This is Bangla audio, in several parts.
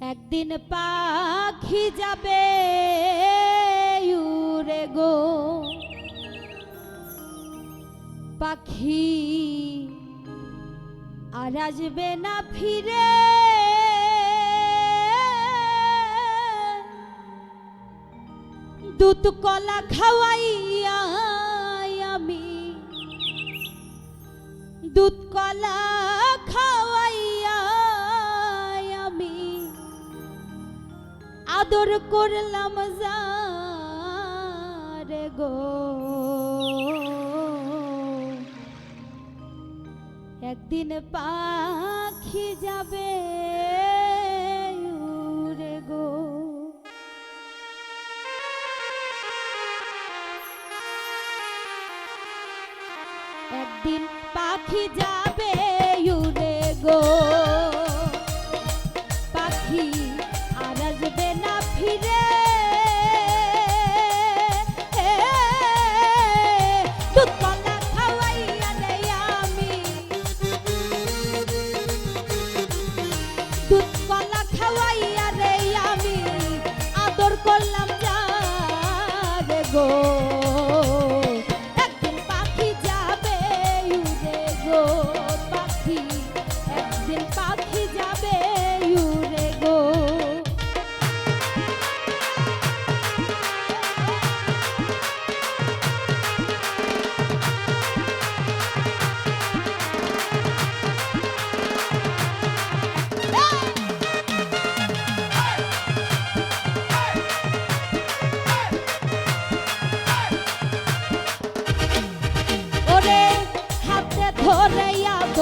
একদিন পাখি যাবে উড়ে গো। পাখি আর আসবে না ফিরে। দুধ কলা খাওয়াইয়া আমি। দুধ কলা খাওয়াইয়া আদর করলাম রে গো। একদিন পাখি যাবে উড়ে গো। একদিন পাখি যাবে পাখি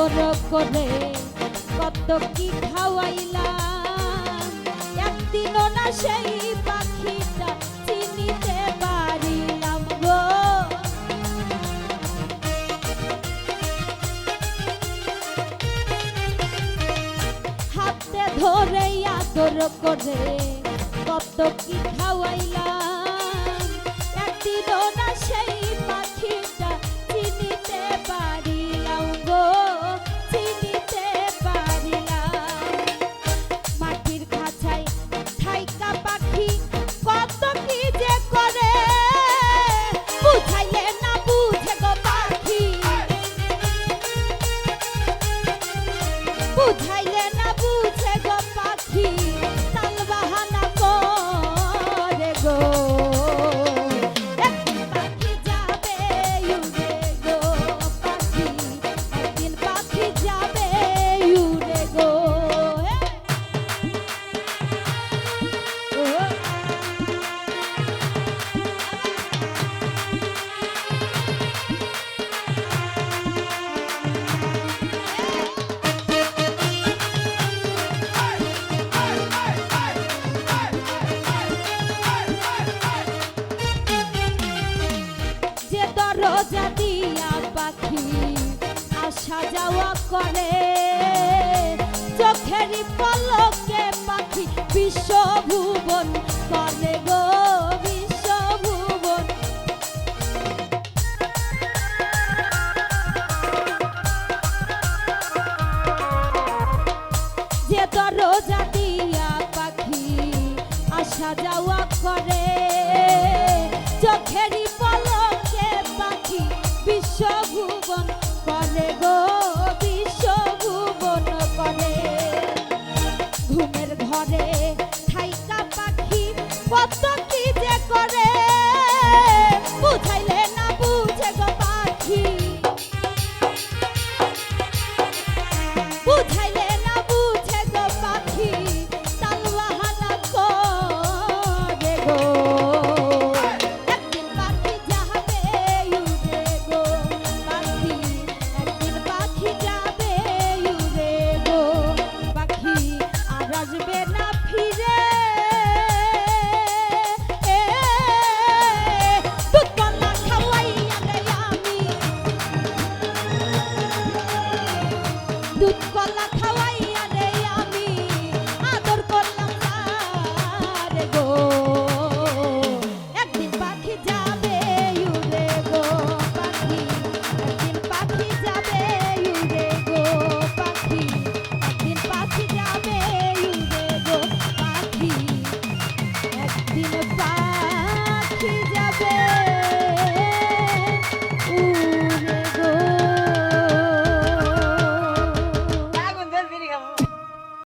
আদর করে কত কি খাওয়াইলাম? একদিনও না সেই পাখিটা চিনিতে পারিলাম গো। হাতে ধরে আদর করে কত কি খাওয়াইলাম? আসা যাওয়া করে। চোখেরই পলকে পাখি বিশ্বভুবন করে গো বিশ্বভুবন। যে দরজা দিয়া পাখি আসা যাওয়া করে। চোখেরই পলকে পাখি বিশ্বভুবন